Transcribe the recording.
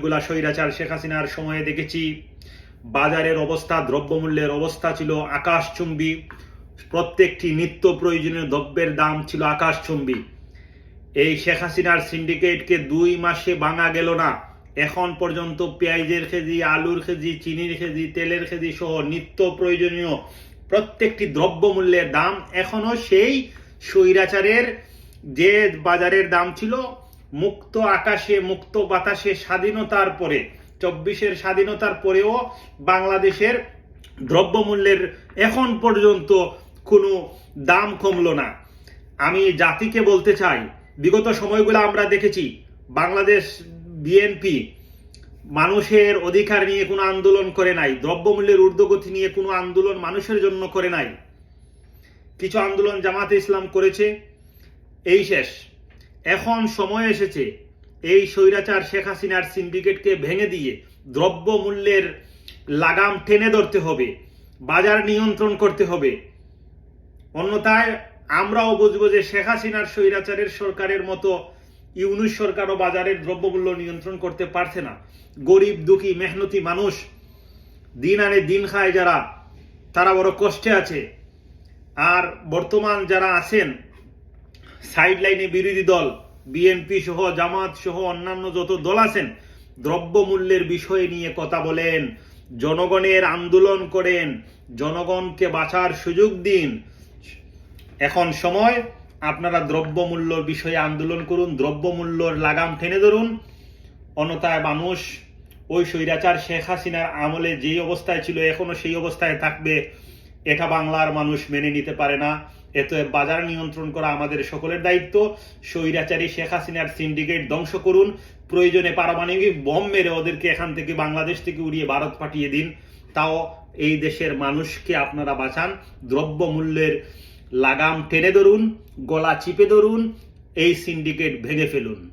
এগুলা স্বৈরাচার শেখ হাসিনার সময়ে দেখেছি। বাজারের অবস্থা, দ্রব্যমূল্যের অবস্থা ছিল আকাশচুম্বী। প্রত্যেকটি নিত্য প্রয়োজনীয় দ্রব্যের দাম ছিল আকাশচুম্বী। এই শেখ হাসিনার সিন্ডিকেটকে দুই মাসে ভাঙা গেল না। এখন পর্যন্ত পেঁয়াজের কেজি আলুর কেজি চিনির কেজি তেলের কেজি সহ নিত্য প্রয়োজনীয় প্রত্যেকটি দ্রব্যমূল্যের দাম এখনও সেই স্বৈরাচারের যে বাজারের দাম ছিল মুক্ত আকাশে, মুক্ত বাতাসে স্বাধীনতার পরে, চব্বিশের স্বাধীনতার পরেও বাংলাদেশের দ্রব্যমূল্যের এখন পর্যন্ত কোনো দাম কমল না। আমি জাতিকে বলতে চাই, বিগত সময়গুলো আমরা দেখেছি, বাংলাদেশ বিএনপি মানুষের অধিকার নিয়ে কোনো আন্দোলন করে নাই, দ্রব্যমূল্যের ঊর্ধ্বগতি নিয়ে কোনো আন্দোলন মানুষের জন্য করে নাই। কিছু আন্দোলন জামাতে ইসলাম করেছে, এই শেষ। এখন সময় এসেছে এই স্বৈরাচার শেখ হাসিনার সিন্ডিকেটকে ভেঙে দিয়ে দ্রব্যমূল্যের লাগাম টেনে ধরতে হবে, বাজার নিয়ন্ত্রণ করতে হবে। অন্যথায় আমরাও বুঝব যে শেখ হাসিনার স্বৈরাচারের সরকারের মতো ইউনুস সরকারও বাজারের দ্রব্যমূল্য নিয়ন্ত্রণ করতে পারছে না। গরিব, দুঃখী, মেহনতি মানুষ, দিন আনে দিন খায় যারা, তারা বড় কষ্টে আছে। আর বর্তমান যারা আছেন সাইড লাইনে বিরোধী দল, বিএনপি সহ, জামাত সহ অন্যান্য যত দল আছেন, দ্রব্যমূল্যের বিষয় নিয়ে কথা বলেন, জনগণের আন্দোলন করেন, জনগণকে বাঁচার সুযোগ দিন। এখন সময়, আপনারা দ্রব্যমূল্যর বিষয়ে আন্দোলন করুন, দ্রব্যমূল্যর লাগাম টেনে ধরুন। অন্যথায় মানুষ, ওই স্বৈরাচার শেখ হাসিনার আমলে যেই অবস্থায় ছিল, এখনও সেই অবস্থায় থাকবে। এটা বাংলার মানুষ মেনে নিতে পারে না। এত বাজার নিয়ন্ত্রণ করা আমাদের সকলের দায়িত্ব। স্বৈরাচারী শেখ হাসিনার সিন্ডিকেট ধ্বংস করুন। প্রয়োজনে পারমাণবিক বম মেরে ওদেরকে এখান থেকে বাংলাদেশ থেকে উড়িয়ে ভারত পাঠিয়ে দিন। তাও এই দেশের মানুষকে আপনারা বাঁচান। দ্রব্যমূল্যের লাগাম টেনে ধরুন, গলা চিপে ধরুন, এই সিন্ডিকেট ভেঙে ফেলুন।